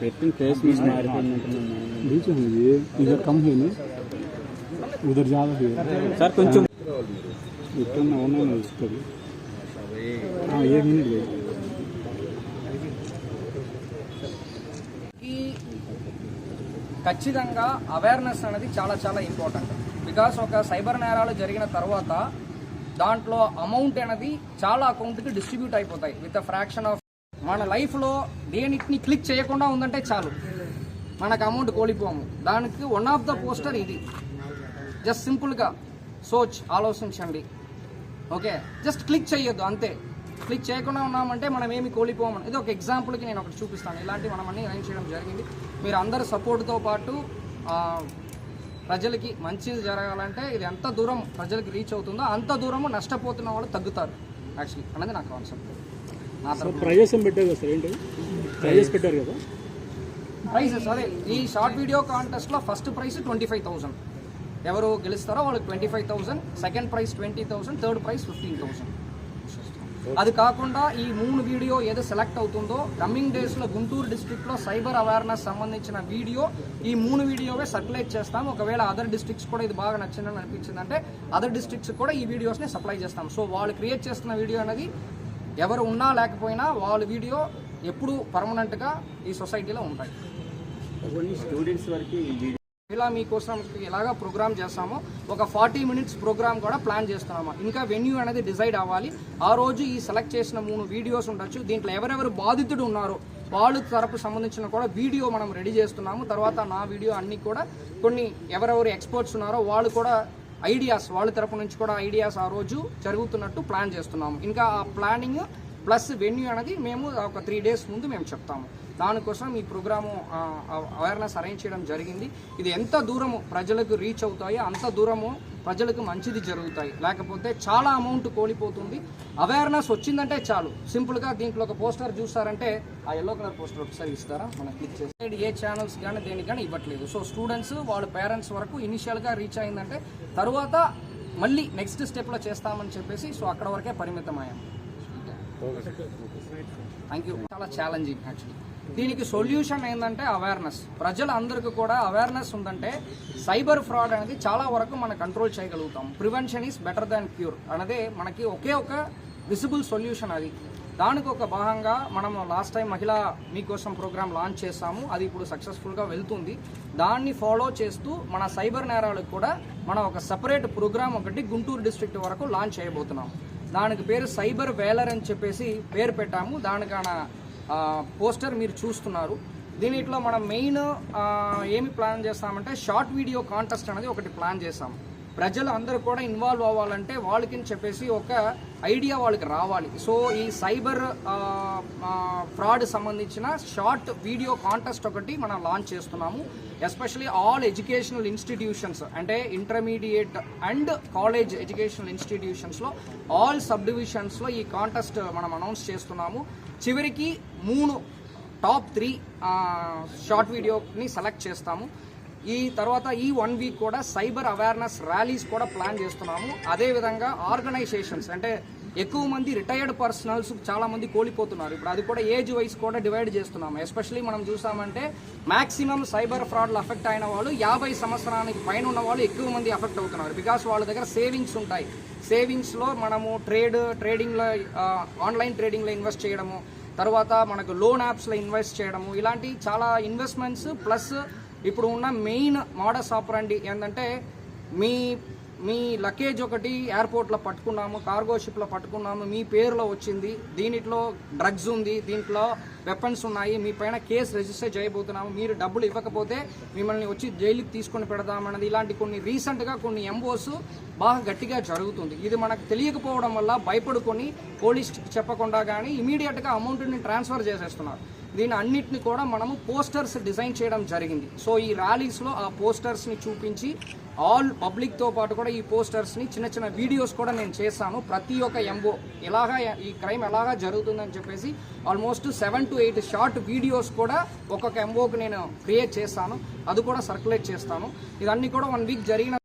పెట్టిన face miss మారిపోయిందంటున్నాను बीच में ये इधर कम है ना उधर ज़्यादा है సార్ కొంచెం इतना होना ना उसको भी हाँ एक मिनट भाई ఈ ఖచ్చితంగా అవేర్నెస్ అనేది చాలా చాలా ఇంపార్టెంట్ బికాస్ ఒక సైబర్ నేరాలు జరిగిన తర్వాత దాంట్లో అమౌంట్ అనేది చాలా అకౌంట్కి డిస్ట్రిబ్యూట్ అయిపోతాయి విత్ ఫ్రాక్షన్ ఆఫ్ మన లైఫ్లో దేనిటిని క్లిక్ చేయకుండా ఉందంటే చాలు. మనకు అమౌంట్ కోల్పోము. దానికి వన్ ఆఫ్ ద పోస్టర్ ఇది. జస్ట్ సింపుల్గా సోచ్ ఆలోచించండి. ఓకే జస్ట్ క్లిక్ చేయొద్దు అంతే. క్లిక్ చేయకుండా ఉన్నామంటే మనం ఏమి కోల్పోము? ఇది ఒక ఎగ్జాంపుల్కి నేను ఒకటి చూపిస్తాను. ఇలాంటి మనం అన్ని అరేంజ్ చేయడం జరిగింది. మీరు అందరు సపోర్ట్తో పాటు ప్రజలకి మంచిది జరగాలంటే ఇది ఎంత దూరం ప్రజలకి రీచ్ అవుతుందో అంత దూరము నష్టపోతున్న వాళ్ళు తగ్గుతారు. యాక్చువల్లీ అనేది నా కాన్సెప్ట్ ప్రైజెస్ పెట్టారు కదా సార్? ఏంటి? ప్రైజెస్ పెట్టారు కదా? ప్రైజెస్ అదే ఈ short video కాంటెస్ట్లో first prize twenty five thousand ఎవరు గెలుస్తారో వాళ్ళకి twenty five thousand second prize twenty thousand third prize fifteen thousand అది కాకుండా ఈ మూడు వీడియో ఏదో సెలెక్ట్ అవుతుందో కమింగ్ డేస్లో గుంటూరు డిస్ట్రిక్ట్లో సైబర్ అవేర్నెస్ సంబంధించిన వీడియో ఈ మూడు వీడియోవే సర్క్యులేట్ చేస్తాం. ఒకవేళ అదర్ డిస్ట్రిక్ట్స్ కూడా ఇది బాగా నచ్చిందని అనిపించిందంటే అదర్ డిస్ట్రిక్ట్స్ కూడా ఈ వీడియోస్ని సప్లై చేస్తాం. సో వాళ్ళు క్రియేట్ చేస్తున్న వీడియో అనేది ఎవరు ఉన్నా లేకపోయినా వాళ్ళ వీడియో ఎప్పుడు పర్మనెంట్గా ఈ సొసైటీలో ఉంటాయి. స్టూడెంట్స్ వరకు ఇలా మీకోసం ఇలాగా ప్రోగ్రామ్ చేస్తాము ఒక ఫార్టీ మినిట్స్ ప్రోగ్రామ్ కూడా ప్లాన్ చేస్తున్నాము? ఇంకా వెన్యూ అనేది డిసైడ్ అవ్వాలి. ఆ రోజు ఈ సెలెక్ట్ చేసిన మూడు వీడియోస్ ఉండొచ్చు. దీంట్లో ఎవరెవరు బాధితుడు ఉన్నారో వాళ్ళు తరపు సంబంధించిన కూడా వీడియో మనం రెడీ చేస్తున్నాము. తర్వాత నా వీడియో అన్ని కూడా కొన్ని ఎవరెవరు ఎక్స్పర్ట్స్ ఉన్నారో వాళ్ళు కూడా ఐడియాస్ వాళ్ళ తరపు నుంచి కూడా ఐడియాస్ ఆ రోజు జరుగుతున్నట్టు ప్లాన్ చేస్తున్నాము. ఇంకా ఆ ప్లానింగ్ ప్లస్ వెన్యూ అనేది మేము ఒక త్రీ డేస్ ముందు మేము చెప్తాము. దానికోసం ఈ ప్రోగ్రాము అవేర్నెస్ అరేంజ్ చేయడం జరిగింది. ఇది ఎంత దూరము ప్రజలకు రీచ్ అవుతాయో అంత దూరము ప్రజలకు మంచిది జరుగుతాయి. లేకపోతే చాలా అమౌంట్ కోల్పోతుంది. అవేర్నెస్ వచ్చిందంటే చాలు. సింపుల్గా దీంట్లో ఒక పోస్టర్ చూస్తారంటే ఆ ఎల్లో కలర్ పోస్టర్ ఒకసారి ఇస్తారా? మనం క్లిక్ చేసి ఏ ఛానల్స్ కానీ దేనికి కానీ ఇవ్వట్లేదు. సో స్టూడెంట్స్ వాళ్ళ పేరెంట్స్ వరకు ఇనిషియల్గా రీచ్ అయిందంటే తర్వాత మళ్ళీ నెక్స్ట్ స్టెప్లో చేస్తామని చెప్పేసి సో అక్కడ వరకే పరిమితమయ్యాం. థ్యాంక్ యూ చాలా ఛాలెంజింగ్ యాక్చువల్లీ దీనికి సొల్యూషన్ ఏంటంటే అవేర్నెస్ ప్రజలందరికీ కూడా అవేర్నెస్ ఉందంటే సైబర్ ఫ్రాడ్ అనేది చాలా వరకు మనం కంట్రోల్ చేయగలుగుతాం. Prevention is better than cure అనేది మనకి ఒకే ఒక విజిబుల్ సొల్యూషన్ అది. దానికి ఒక భాగంగా మనం లాస్ట్ టైం మహిళా మీకోసం ప్రోగ్రామ్ లాంచ్ చేసాము అది ఇప్పుడు సక్సెస్ఫుల్గా వెళ్తుంది. దాన్ని ఫాలో చేస్తూ మన సైబర్ నేరాలకు కూడా మనం ఒక సపరేట్ ప్రోగ్రామ్ ఒకటి గుంటూరు డిస్ట్రిక్ట్ వరకు లాంచ్ చేయబోతున్నాం. దానికి పేరు సైబర్ వేలర్ అని చెప్పేసి పేరు పెట్టాము. దానికాన పోస్టర్ మీరు చూస్తున్నారు. దీనిట్లో మనం మెయిన్ ఏమి ప్లాన్ చేస్తామంటే షార్ట్ వీడియో కాంటెస్ట్ అనేది ఒకటి ప్లాన్ చేస్తాం. ప్రజలు అందరూ కూడా ఇన్వాల్వ్ అవ్వాలంటే వాళ్ళకి చెప్పేసి ఒక ఐడియా వాళ్ళకి రావాలి. సో ఈ సైబర్ ఫ్రాడ్ సంబంధించిన షార్ట్ వీడియో కాంటెస్ట్ ఒకటి మనం లాంచ్ చేస్తున్నాము. ఎస్పెషలీ ఆల్ ఎడ్యుకేషనల్ ఇన్స్టిట్యూషన్స్ అంటే ఇంటర్మీడియట్ అండ్ కాలేజ్ ఎడ్యుకేషనల్ ఇన్స్టిట్యూషన్స్లో ఆల్ సబ్ డివిజన్స్లో ఈ కాంటెస్ట్ మనం అనౌన్స్ చేస్తున్నాము. చివరికి మూడు టాప్ త్రీ షార్ట్ వీడియోని సెలెక్ట్ చేస్తాము. ఈ తర్వాత ఈ వన్ వీక్ కూడా సైబర్ అవేర్నెస్ ర్యాలీస్ కూడా ప్లాన్ చేస్తున్నాము. అదేవిధంగా ఆర్గనైజేషన్స్ అంటే ఎక్కువ మంది రిటైర్డ్ పర్సనల్స్ చాలా మంది కోల్పోతున్నారు. ఇప్పుడు అది కూడా ఏజ్ వైస్ కూడా డివైడ్ చేస్తున్నాము. ఎస్పెషలీ మనం చూసామంటే మాక్సిమం సైబర్ ఫ్రాడ్లు అఫెక్ట్ అయిన వాళ్ళు యాభై సంవత్సరానికి పైన ఉన్న వాళ్ళు ఎక్కువ మంది అఫెక్ట్ అవుతున్నారు. బికాస్ వాళ్ళ దగ్గర సేవింగ్స్ ఉంటాయి. సేవింగ్స్లో మనము ట్రేడ్ ట్రేడింగ్లో ఆన్లైన్ ట్రేడింగ్లో ఇన్వెస్ట్ చేయడము తర్వాత మనకు లోన్ యాప్స్లో ఇన్వెస్ట్ చేయడము ఇలాంటి చాలా ఇన్వెస్ట్మెంట్స్ ప్లస్ ఇప్పుడు ఉన్న మెయిన్ మోడస్ ఆపరండి ఏంటంటే మీ మీ లగేజ్ ఒకటి ఎయిర్పోర్ట్లో పట్టుకున్నాము కార్గో షిప్లో పట్టుకున్నాము మీ పేరులో వచ్చింది దీనిట్లో డ్రగ్స్ ఉంది దీంట్లో వెపన్స్ ఉన్నాయి మీ పైన కేసు రిజిస్టర్ చేయబోతున్నాము మీరు డబ్బులు ఇవ్వకపోతే మిమ్మల్ని వచ్చి జైలుకి తీసుకొని పెడదామన్నది ఇలాంటి కొన్ని రీసెంట్గా కొన్ని ఎంఓస్ బాగా గట్టిగా జరుగుతుంది. ఇది మనకు తెలియకపోవడం వల్ల భయపడుకొని పోలీస్కి చెప్పకుండా కానీ ఇమీడియట్గా అమౌంట్ని ట్రాన్స్ఫర్ చేసేస్తున్నారు. దీని అన్నిటిని కూడా మనము పోస్టర్స్ డిజైన్ చేయడం జరిగింది. సో ఈ ర్యాలీస్లో ఆ పోస్టర్స్ని చూపించి ఆల్ పబ్లిక్తో పాటు కూడా ఈ పోస్టర్స్ని చిన్న చిన్న వీడియోస్ కూడా నేను చేశాను. ప్రతి ఒక్క ఎంఓ ఎలాగా ఈ క్రైమ్ ఎలాగా జరుగుతుందని చెప్పేసి almost seven to eight short videos కూడా ఒక్కొక్క ఎంఓకి నేను క్రియేట్ చేస్తాను అది కూడా సర్క్యులేట్ చేస్తాను. ఇదన్నీ కూడా వన్ వీక్ జరిగిన